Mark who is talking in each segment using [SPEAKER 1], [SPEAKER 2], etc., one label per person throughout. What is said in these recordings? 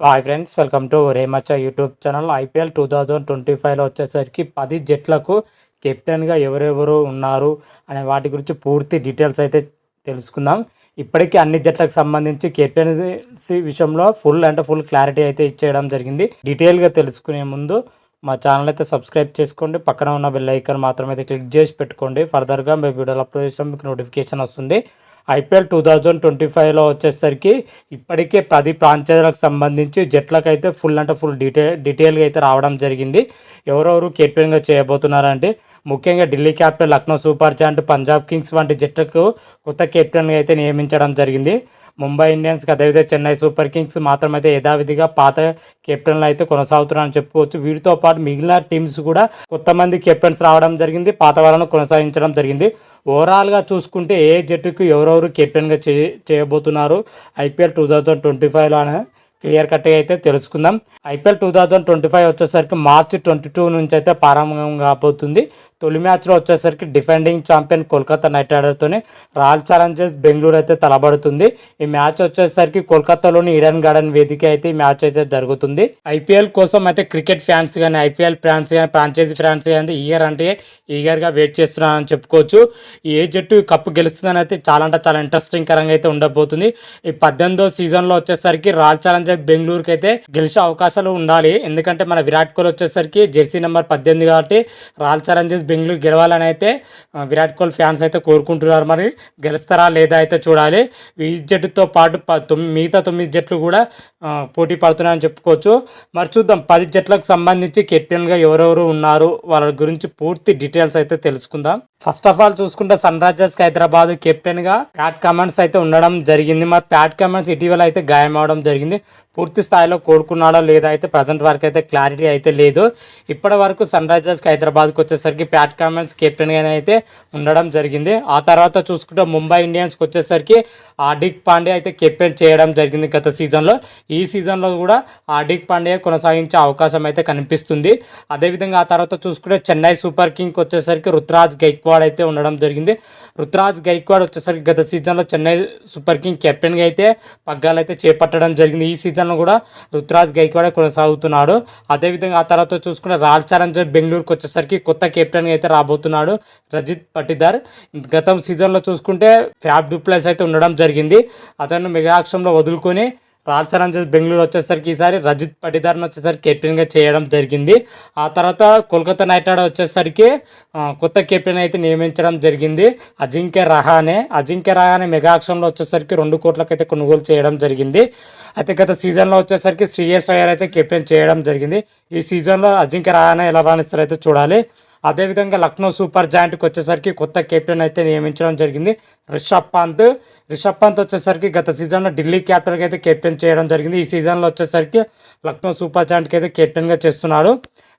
[SPEAKER 1] Hi friends welcome to రేమచ్చ YouTube channel IPL two thousand twenty ఫైవ్లో వచ్చేసరికి పది జట్లకు కెప్టెన్గా ఎవరెవరు ఉన్నారు అనే వాటి గురించి పూర్తి డీటెయిల్స్ అయితే తెలుసుకుందాం. ఇప్పటికీ అన్ని జట్లకు సంబంధించి కెప్టెన్సీ విషయంలో ఫుల్ అంటే ఫుల్ క్లారిటీ అయితే ఇచ్చేయడం జరిగింది. డీటెయిల్గా తెలుసుకునే ముందు మా ఛానల్ అయితే సబ్స్క్రైబ్ చేసుకోండి. పక్కన ఉన్న బెల్ ఐకాన్ మాత్రం అయితే క్లిక్ చేసి పెట్టుకోండి. ఫర్దర్గా మేము వీడియోలు అప్లోడ్ చేసాం మీకు నోటిఫికేషన్ వస్తుంది. ఐపీఎల్ టూ థౌజండ్ ట్వంటీ ఫైవ్లో వచ్చేసరికి ఇప్పటికే పది ఫ్రాంచైజీలకు సంబంధించి జట్లకైతే ఫుల్ అంటే ఫుల్ డీటెయిల్ డీటెయిల్గా అయితే రావడం జరిగింది. ఎవరెవరు కెప్టెన్గా చేయబోతున్నారంటే ముఖ్యంగా Delhi capital Lucknow super giant Punjab kings వంటి జట్లకు కొత్త కెప్టెన్గా అయితే నియమించడం జరిగింది. ముంబై ఇండియన్స్కి అదేవిధంగా చెన్నై సూపర్ కింగ్స్ మాత్రమైతే యథావిధిగా పాత కెప్టెన్లు అయితే కొనసాగుతున్నారని చెప్పుకోవచ్చు. వీరితో పాటు మిగిలిన టీమ్స్ కూడా కొత్త మంది కెప్టెన్స్ రావడం జరిగింది. పాత వాళ్ళను కొనసాగించడం జరిగింది. ఓవరాల్గా చూసుకుంటే ఏ జట్టుకు ఎవరెవరు కెప్టెన్గా చే చేయబోతున్నారు? ఐపీఎల్ టూ థౌజండ్ ట్వంటీ ఫైవ్లో క్లియర్ కట్గా అయితే తెలుసుకుందాం. IPL two thousand twenty five వచ్చేసరికి మార్చి ట్వంటీ టూ నుంచి అయితే ప్రారంభం కాబోతుంది. తొలి మ్యాచ్లో వచ్చేసరికి డిఫెండింగ్ ఛాంపియన్ కోల్కతా నైట్ రైడర్తోనే రాయల్ ఛాలెంజర్స్ బెంగళూరు అయితే తలబడుతుంది. ఈ మ్యాచ్ వచ్చేసరికి కోల్కతాలోని ఈడెన్ గార్డెన్ వేదిక అయితే ఈ మ్యాచ్ అయితే జరుగుతుంది. ఐపీఎల్ కోసం అయితే క్రికెట్ ఫ్యాన్స్ కానీ ఐపీఎల్ ఫ్యాన్స్ కానీ ఫ్రాంచైజీ ఫ్యాన్స్ కానీ ఈగర్ అంటే ఈగర్గా వెయిట్ చేస్తున్నారని చెప్పుకోవచ్చు. ఏ జట్టు కప్పు గెలుస్తుందని అయితే చాలా అంటే చాలా ఇంట్రెస్టింగ్ కరంగా అయితే ఉండబోతుంది. ఈ పద్దెనిమిదో సీజన్లో వచ్చేసరికి రాయల్ ఛాలెంజర్ బెంగళూరుకి అయితే గెలిచే అవకాశాలు ఉండాలి. ఎందుకంటే మన విరాట్ కోహ్లీ వచ్చేసరికి జెర్సీ నెంబర్ పద్దెనిమిది కాబట్టి రాయల్ ఛాలెంజర్స్ బెంగళూరు గెలవాలని అయితే విరాట్ కోహ్లీ ఫ్యాన్స్ అయితే కోరుకుంటున్నారు. మరి గెలుస్తారా లేదా అయితే చూడాలి. ఈ జట్టుతో పాటు మిగతా తొమ్మిది జట్లు కూడా పోటీ పడుతున్నాయని చెప్పుకోవచ్చు. మరి చూద్దాం పది జట్లకు సంబంధించి కెప్టెన్గా ఎవరెవరు ఉన్నారు? వాళ్ళ గురించి పూర్తి డీటెయిల్స్ అయితే తెలుసుకుందాం. ఫస్ట్ ఆఫ్ ఆల్ చూసుకుంటే సన్ రైజర్స్ హైదరాబాద్ కెప్టెన్గా ప్యాట్ కమెంట్స్ అయితే ఉండడం జరిగింది. మరి ప్యాట్ కమెంట్స్ ఇటీవల అయితే గాయం అవడం జరిగింది. పూర్తి స్థాయిలో కోరుకున్నాడో లేదా అయితే ప్రజెంట్ వరకు అయితే క్లారిటీ అయితే లేదు. ఇప్పటి వరకు సన్ రైజర్స్ హైదరాబాద్కి వచ్చేసరికి ప్యాట్ కమాండ్స్ కెప్టెన్గా అయితే ఉండడం జరిగింది. ఆ తర్వాత చూసుకుంటే ముంబై ఇండియన్స్కి వచ్చేసరికి హార్దిక్ పాండే అయితే కెప్టెన్ చేయడం జరిగింది గత సీజన్లో ఈ సీజన్లో కూడా హార్దిక్ పాండే కొనసాగించే అవకాశం అయితే కనిపిస్తుంది. అదేవిధంగా ఆ తర్వాత చూసుకుంటే చెన్నై సూపర్ కింగ్కి వచ్చేసరికి రుతురాజ్ గైక్వాడ్ అయితే ఉండడం జరిగింది. రుతురాజ్ గైక్వాడ్ వచ్చేసరికి గత సీజన్లో చెన్నై సూపర్ కింగ్ కెప్టెన్గా అయితే పగ్గాలు అయితే చేపట్టడం జరిగింది. ఈ సీజన్లో కూడా రుతురాజ్ గైక్వాడే కొనసాగుతున్నాడు. అదేవిధంగా ఆ తర్వాత చూసుకుంటే రాయల్ ఛాలెంజర్ బెంగళూరుకి వచ్చేసరికి కొత్త కెప్టెన్గా అయితే రాబోతున్నాడు రజిత్ పటిదార్. గతం సీజన్లో చూసుకుంటే ఫ్యాబ్ డూప్లెస్ అయితే ఉండడం జరిగింది. అతను మెగాక్షంలో వదులుకొని రాయల్ ఛాలెంజర్స్ బెంగళూరు వచ్చేసరికి ఈసారి రజిత్ పటిదార్ని వచ్చేసరికి కెప్టెన్గా చేయడం జరిగింది. ఆ తర్వాత కోల్కతా నైట్ రైడర్ వచ్చేసరికి కొత్త కెప్టెన్ అయితే నియమించడం జరిగింది. అజింక్య రహానే అజింక్య రహానే మెగా ఆక్షన్లో వచ్చేసరికి రెండు కోట్లకైతే కొనుగోలు చేయడం జరిగింది. అయితే గత సీజన్లో వచ్చేసరికి శ్రీయస్ అయ్యర్ అయితే కెప్టెన్ చేయడం జరిగింది. ఈ సీజన్లో అజింక్య రహానే ఎలా రాణిస్తారో అయితే చూడాలి. అదేవిధంగా లక్నో సూపర్ జాయింట్కి వచ్చేసరికి కొత్త కెప్టెన్ అయితే నియమించడం జరిగింది. రిషబ్ పంత్. రిషబ్ పంత్ వచ్చేసరికి గత సీజన్లో ఢిల్లీ క్యాపిటల్కి అయితే కెప్టెన్ చేయడం జరిగింది. ఈ సీజన్లో వచ్చేసరికి లక్నో సూపర్ జాయింట్కి అయితే కెప్టెన్గా చేస్తున్నాడు.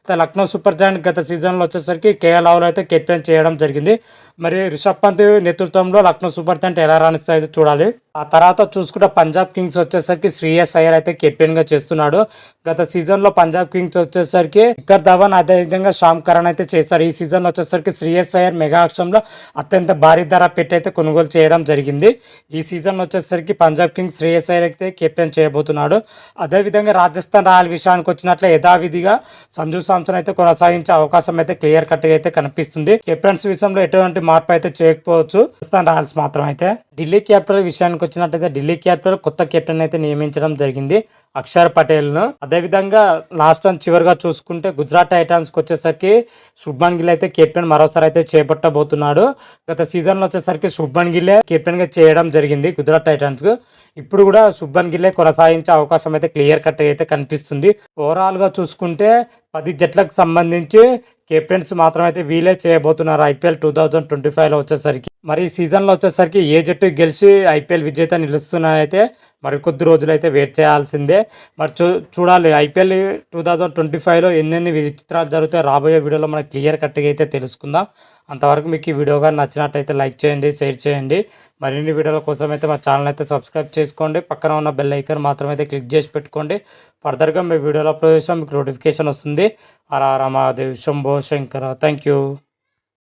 [SPEAKER 1] లక్నో సూపర్ జాయింట్ గత సీజన్లో వచ్చేసరికి కేఎల్ రావులు అయితే కెప్టెన్ చేయడం జరిగింది. మరి రిషబ్ పంత్ నేతృత్వంలో లక్నో సూపర్ జాయింట్ ఎలా రాణిస్తాయో చూడాలి. ఆ తర్వాత చూసుకుంటే పంజాబ్ కింగ్స్ వచ్చేసరికి శ్రీయస్ అయ్యర్ అయితే కెప్టెన్గా చేస్తున్నాడు. గత సీజన్లో పంజాబ్ కింగ్స్ వచ్చేసరికి శిఖర్ ధవన్ అదేవిధంగా శ్యామ్ కరణ్ అయితే చేశారు. ఈ సీజన్ వచ్చేసరికి శ్రీయస్ అయ్యర్ మెగాక్షంలో అత్యంత భారీ ధర పెట్టి అయితే కొనుగోలు చేయడం జరిగింది. ఈ సీజన్ వచ్చేసరికి పంజాబ్ కింగ్స్ శ్రేయస్ అయ్యర్ అయితే కెప్టెన్ చేయబోతున్నాడు. అదేవిధంగా రాజస్థాన్ రాయల్ విషయానికి వచ్చినట్లే యథావిధిగా సంజు సాంసన్ అయితే కొనసాగించే అవకాశం అయితే క్లియర్ కట్ అయితే కనిపిస్తుంది. కెప్టెన్స్ విషయంలో ఎటువంటి మార్పు అయితే చేయకపోవచ్చు. రాజస్థాన్ రాయల్స్ మాత్రం అయితే. ఢిల్లీ క్యాపిటల్ విషయానికి వచ్చినట్టయితే ఢిల్లీ క్యాపిటల్ కొత్త కెప్టెన్ అయితే నియమించడం జరిగింది. అక్షర్ పటేల్ను. అదేవిధంగా లాస్ట్ టైం చివరిగా చూసుకుంటే గుజరాత్ టైటాన్స్కి వచ్చేసరికి శుభ్మన్ గిల్ అయితే కెప్టెన్ మరోసారి అయితే చేపట్టబోతున్నాడు. గత సీజన్లో వచ్చేసరికి శుభ్మన్ గిల్లే కెప్టెన్గా చేయడం జరిగింది గుజరాత్ టైటాన్స్కు. ఇప్పుడు కూడా శుభ్మన్ గిల్లే కొనసాగించే అవకాశం అయితే క్లియర్ కట్ అయితే కనిపిస్తుంది. ఓవరాల్గా చూసుకుంటే పది జట్లకు సంబంధించి కెప్టెన్స్ మాత్రం అయితే వీలే చేయబోతున్నారు. ఐపీఎల్ టూ థౌజండ్ ట్వంటీ ఫైవ్లో వచ్చేసరికి. మరి ఈ సీజన్లో వచ్చేసరికి ఏ జట్టు గెలిచి ఐపీఎల్ విజేత నిలుస్తున్నాయైతే మరి కొద్ది రోజులు అయితే వెయిట్ చేయాల్సిందే. మరి చూ చూడాలి. ఐపీఎల్ టూ థౌజండ్ ట్వంటీ ఫైవ్లో ఎన్నెన్ని విచిత్రాలు జరుగుతాయి రాబోయే వీడియోలో మనకి క్లియర్ కట్గా అయితే తెలుసుకుందాం. అంతవరకు మీకు ఈ వీడియో కానీ నచ్చినట్టయితే లైక్ చేయండి షేర్ చేయండి. మరిన్ని వీడియోల కోసం అయితే మా ఛానల్ అయితే సబ్స్క్రైబ్ చేసుకోండి. పక్కన ఉన్న బెల్ ఐకన్ మాత్రం అయితే క్లిక్ చేసి పెట్టుకోండి. ఫర్దర్గా మీ వీడియోలో అప్లోడ్ చేసాం మీకు నోటిఫికేషన్ వస్తుంది. అరా రామాదేవ్ శంభో ಶಿವಶಂಕರ ಥ್ಯಾಂಕ್ ಯು